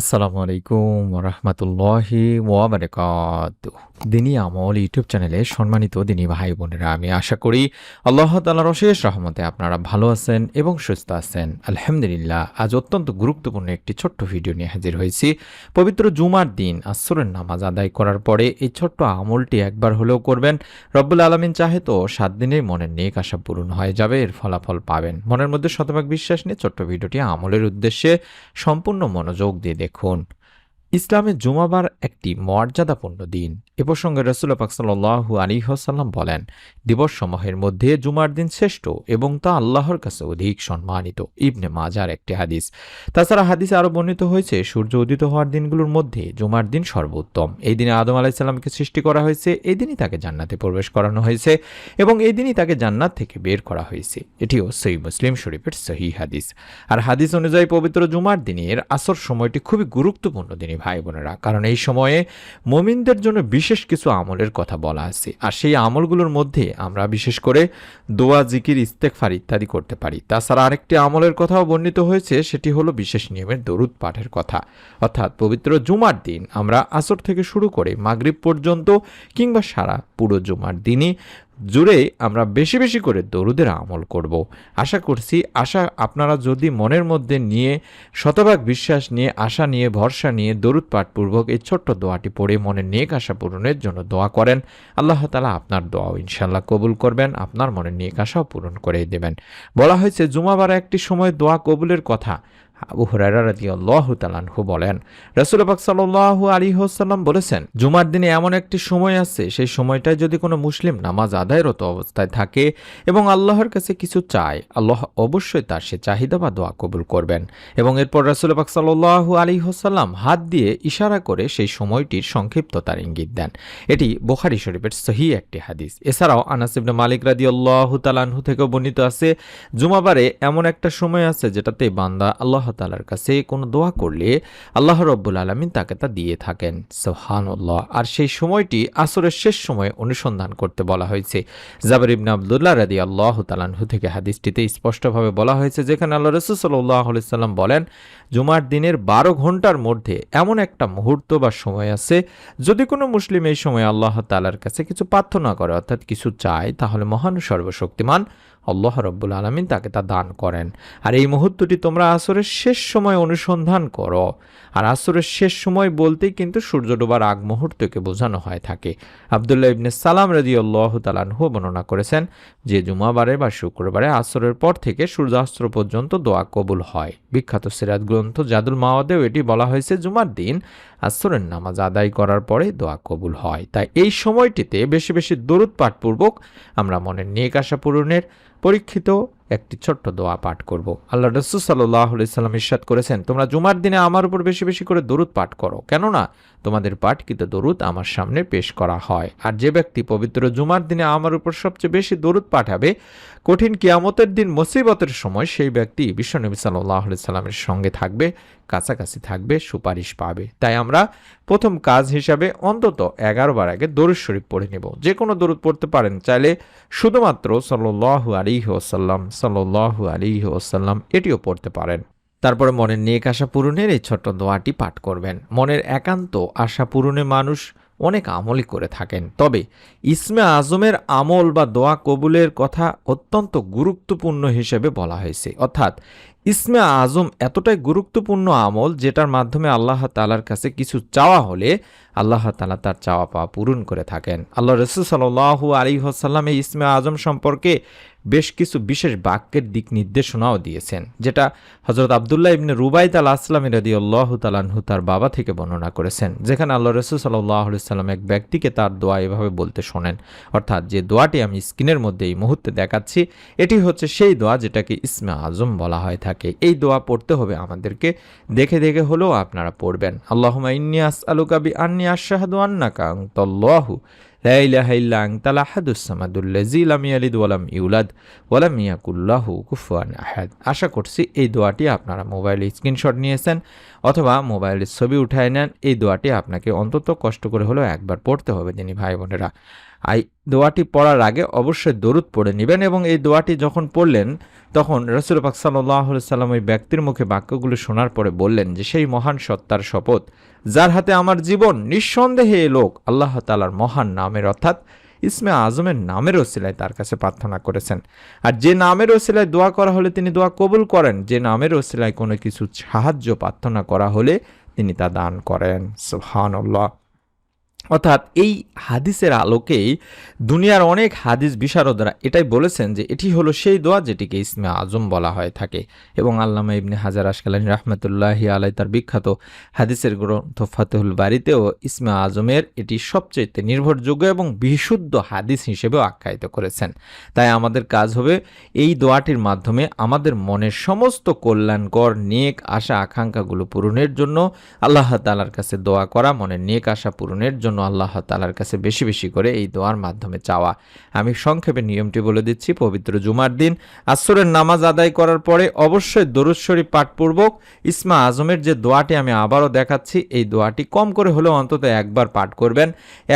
আসসালামু আলাইকুম রহমতুল্লাহি ওয়াবারকাত দিনী আমল ইউটিউব চ্যানেলে সম্মানিত দিনী ভাই বোনেরা, আমি আশা করি আল্লাহ তালার অশেষ রহমতে আপনারা ভালো আছেন এবং সুস্থ আছেন। আলহামদুলিল্লাহ, আজ অত্যন্ত গুরুত্বপূর্ণ একটি ছোট্ট ভিডিও নিয়ে হাজির হয়েছি। পবিত্র জুমার দিন, আসরের নামাজ আদায় করার পরে এই ছোট্ট আমলটি একবার হলেও করবেন। রব্বুল আলমিন চাহে তো সাত দিনেই মনের নেক আশা পূরণ হয়ে যাবে, এর ফলাফল পাবেন। মনের মধ্যে শতভাগ বিশ্বাস নিয়ে ছোট্ট ভিডিওটি আমলের উদ্দেশ্যে সম্পূর্ণ মনোযোগ দিয়ে দেখুন। ইসলামে জুমাবার একটি মর্যাদাপূর্ণ দিন। এ প্রসঙ্গে রসুল পাক আলী হাসাল্লাম বলেন দিবসসমূহের মধ্যে জুমার দিন শ্রেষ্ঠ এবং তা আল্লাহর কাছে অধিক সম্মানিত। ইবনে মাজার একটি হাদিস। তাছাড়া হাদিসে আরও বর্ণিত হয়েছে, সূর্য উদিত হওয়ার দিনগুলোর মধ্যে জুমার দিন সর্বোত্তম। এই দিনে আদম আলাইসাল্লামকে সৃষ্টি করা হয়েছে, এই দিনই তাকে জান্নাতে প্রবেশ করানো হয়েছে এবং এই দিনই তাকে জান্নাত থেকে বের করা হয়েছে। এটিও সহি মুসলিম শরীফের সহি হাদিস। আর হাদিস অনুযায়ী পবিত্র জুমার দিনের আসর সময়টি খুবই গুরুত্বপূর্ণ দিনই ভাই বোনেরা কারণ এই সময়ে মমিনদের জন্য বিশেষ কিছু আমলের কথা বলা আছে। আর সেই আমলগুলোর মধ্যে আমরা বিশেষ করে দোয়া, জিকির ইস্তেকফার ইত্যাদি করতে পারি। তাছাড়া আরেকটি আমলের কথাও বর্ণিত হয়েছে, সেটি হলো বিশেষ নিয়মের দরুদ পাঠের কথা। অর্থাৎ পবিত্র জুমার দিন আমরা আসর থেকে শুরু করে মাগরিব পর্যন্ত কিংবা সারা পুরো জুমার দিনই জুড়ে আমরা বেশি বেশি করে দরুদের আমল করব। আশা করছি, আশা আপনারা যদি মনের মধ্যে নিয়ে শতভাগ বিশ্বাস নিয়ে, আশা নিয়ে, ভরসা নিয়ে দরুদ পাঠপূর্বক এই ছোট্ট দোয়াটি পড়ে মনের নেক আশা পূরণের জন্য দোয়া করেন, আল্লাহ তালা আপনার দোয়াও ইনশাল্লাহ কবুল করবেন, আপনার মনের নেক আশাও পূরণ করে দেবেন। বলা হয়েছে, জুমাবার একটি সময় দোয়া কবুলের কথা। আবু তাআলাহু বলেন রাসূল পাক সাল্লাল্লাহু আলাইহি ওয়াসাল্লাম বলেছেন, জুমার দিনে এমন একটি সময় আছে, সেই সময়টায় যদি কোনো মুসলিম নামাজ আদায়রত অবস্থায় থাকে এবং আল্লাহর কাছে কিছু চায়, আল্লাহ অবশ্যই তার সে চাহিদা বা দোয়া কবুল করবেন। এবং এরপর রাসূল পাক সাল্লাল্লাহু আলাইহি ওয়াসাল্লাম হাত দিয়ে ইশারা করে সেই সময়টির সংক্ষিপ্ততার ইঙ্গিত দেন। এটি বোখারি শরীফের সহি একটি হাদিস। এছাড়াও আনাস ইবনে মালিক রাদিয়াল্লাহু তাআলাহু থেকেও বর্ণিত আছে, জুমাবারে এমন একটা সময় আছে যেটাতে বান্দা আল্লাহ তালার কাছে কোনো দোয়া করলে আল্লাহ রব্বুল আলমিন তাকে তা দিয়ে থাকেন। সোহানুল্লাহ আর সেই সময়টি আসরের শেষ সময়ে অনুসন্ধান করতে বলা হয়েছে। জাবর ইবনে আবদুল্লাহ রাদি আল্লাহ তালানহু থেকে হাদিসটিতে স্পষ্টভাবে বলা হয়েছে, যেখানে আল্লাহ রসুল সাল্লাহ সাল্লাম বলেন, জুমার দিনের বারো ঘণ্টার মধ্যে এমন একটা মুহূর্ত বা সময় আছে, যদি কোনো মুসলিম এই সময় আল্লাহ তালার কাছে কিছু প্রার্থনা করে, অর্থাৎ কিছু চায়, তাহলে মহান সর্বশক্তিমান আল্লাহ রব্বুল আলমিন তাকে তা দান করেন। আর এই মুহূর্তটি তোমরা আসরের শেষ সময় অনুসন্ধান করো। আর আসরের শেষ সময় বলতেই কিন্তু সূর্য ডোবার আগ মুহূর্তকে বোঝানো হয় থাকে। আবদুল্লাহ ইবনে সালাম রাজি আল্লাহ তালানহু বর্ণনা করেছেন যে জুমাবারে বা শুক্রবারে আসরের পর থেকে সূর্যাস্ত্র পর্যন্ত দোয়া কবুল হয়। বিখ্যাত সিরাত গ্রন্থ জাদুল মাওয়াদেও এটি বলা হয়েছে জুমার দিন। আসরের নামাজ আদায় করার পরে দোয়া কবুল হয়। তাই এই সময়টিতে বেশি বেশি দরুদ পাঠপূর্বক আমরা মনের নেক আশা পূরণের পরীক্ষিত একটি ছোট্ট দোয়া পাঠ করব। আল্লাহ রসুল সাল্লাহ সাল্লাম ইস্বাদ করেছেন, তোমরা জুমার দিনে আমার উপর বেশি বেশি করে দরুদ পাঠ করো। কেননা তোমাদের পাঠকৃত দরুদ আমার সামনে পেশ করা হয়। আর যে ব্যক্তি পবিত্র জুমার দিনে আমার উপর সবচেয়ে বেশি দরুদ পাঠাবে, কঠিন কিয়ামতের দিন মুসিবতের সময় সেই ব্যক্তি বিশ্বনবী সাল্লাহ সাল্লামের সঙ্গে থাকবে, কাছাকাছি থাকবে, সুপারিশ পাবে। তাই আমরা প্রথম কাজ হিসাবে অন্তত এগারো বার আগে দরুদ শরীফ পড়ে নেব। যে কোনো দরুদ পড়তে পারেন, চাইলে শুধুমাত্র সাল্লাহ আলিহ ওসাল্লাম সাল্লাহ আলিহ ওসাল্লাম এটিও পড়তে পারেন। তারপরে মনের নেক আশা পূরণের এই ছোট্ট দোয়াটি পাঠ করবেন। মনের একান্ত আশা পূরণে মানুষ অনেক আমলই করে থাকেন। তবে ইসমে আজমের আমল বা দোয়া কবুলের কথা অত্যন্ত গুরুত্বপূর্ণ হিসেবে বলা হয়েছে। অর্থাৎ ইসমে আজম এতটাই গুরুত্বপূর্ণ আমল যেটার মাধ্যমে আল্লাহ তালার কাছে কিছু চাওয়া হলে আল্লাহ তালা তার চাওয়া পাওয়া পূরণ করে থাকেন। আল্লাহ রসুল সাল্লাহ আলী হাসাল্লাম এই ইসমে আজম সম্পর্কে বেশ কিছু বিশেষ বাক্যের দিক নির্দেশনাও দিয়েছেন, যেটা হজরত আবদুল্লাহ ইবনে রুবাইদ আল আসলাম রাদি আল্লাহ তালাহু তার বাবা থেকে বর্ণনা করেছেন, যেখানে আল্লাহ রসুল সাল্লাহ সাল্লাম এক ব্যক্তিকে তার দোয়া এভাবে বলতে শোনেন। অর্থাৎ যে দোয়াটি আমি স্ক্রিনের মধ্যে এই মুহূর্তে দেখাচ্ছি, এটি হচ্ছে সেই দোয়া যেটাকে ইসমে আজম বলা হয় থাকে। এই দোয়া পড়তে হবে আমাদেরকে, দেখে দেখে হলেও আপনারা পড়বেন। আল্লাহ ইন্নিয়াস আলুকাবি আন্নি আশাহাদু আন্নাকা তল্লাহু আশা করছি এই দোয়াটি আপনারা মোবাইলে স্ক্রিনশট নিয়েছেন অথবা মোবাইলের ছবি উঠায় নেন। এই দোয়াটি আপনাকে অন্তত কষ্ট করে হলেও একবার পড়তে হবে তিনি ভাই বোনেরা। এই দোয়াটি পড়ার আগে অবশ্যই দরুদ পড়ে নেবেন এবং এই দোয়াটি যখন পড়লেন, তখন রসুল পাক সাল্লাম ওই ব্যক্তির মুখে বাক্যগুলো শোনার পরে বললেন, যে সেই মহান সত্তার শপথ, যার হাতে আমার জীবন নিঃসন্দেহে এ লোক, আল্লাহ তালার মহান নামের অর্থাৎ ইসমে আজমের নামের ওসিলায় তার কাছে প্রার্থনা করেছেন। আর যে নামের ওসিলায় দোয়া করা হলে তিনি দোয়া কবুল করেন, যে নামের ওসিলায় কোনো কিছু সাহায্য প্রার্থনা করা হলে তিনি তা দান করেন। সুবহানাল্লাহ। অর্থাৎ এই হাদিসের আলোকেই দুনিয়ার অনেক হাদিস বিশারদরা এটাই বলেছেন যে এটি হলো সেই দোয়া যেটিকে ইসমে আজম বলা হয়ে থাকে। এবং আল্লামা ইবনে হাজার আশকালানি রহমতুল্লাহি আলাই তার বিখ্যাত হাদিসের গ্রন্থ ফাতেহুল বাড়িতেও ইসমে আজমের এটি সবচেয়ে নির্ভরযোগ্য এবং বিশুদ্ধ হাদিস হিসেবেও আখ্যায়িত করেছেন। তাই আমাদের কাজ হবে এই দোয়াটির মাধ্যমে আমাদের মনের সমস্ত কল্যাণকর নেক আশা আকাঙ্ক্ষাগুলো পূরণের জন্য, আল্লাহ তালার কাছে দোয়া করা, মনের নেক আশা পূরণের জন্য আল্লাহ তালার কাছে বেশি বেশি করে এই দোয়ার মাধ্যমে চাওয়া। আমি সংক্ষেপে নিয়মটি বলে দিচ্ছি, পবিত্র জুমার দিন, আসরের নামাজ আদায় করার পরে অবশ্যই দরুদ শরীফ পাঠপূর্বক ইসমা আজমের যে দোয়াটি আমি আবারও দেখাচ্ছি, এই দোয়াটি কম করে হলেও অন্তত একবার পাঠ করবেন।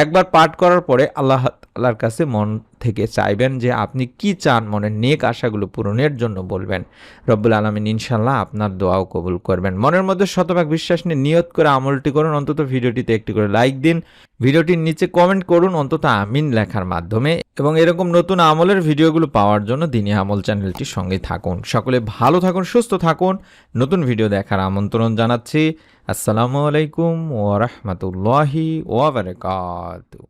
একবার পাঠ করার পরে আল্লাহ তালার কাছে মন থেকে চাইবেন যে আপনি কি চান মনের নেক আশাগুলো পূরণের জন্য বলবেন। রব্বুল আলমিন ইনশাল্লাহ আপনার দোয়াও কবুল করবেন। মনের মধ্যে শতভাগ বিশ্বাস নিয়ে নিয়ত করে আমলটি করুন। অন্তত ভিডিওটিতে একটি করে লাইক দিন। ভিডিওটির নিচে কমেন্ট করুন। অন্তত আমিন লেখার মাধ্যমে। এবং এরকম নতুন আমলের ভিডিওগুলো পাওয়ার জন্য দিনী আমল চ্যানেলটির সঙ্গে থাকুন। সকলে ভালো থাকুন, সুস্থ থাকুন। নতুন ভিডিও দেখার আমন্ত্রণ জানাচ্ছি। আসসালামু আলাইকুম ওরহমতুল্লাহি ওবরাকাতু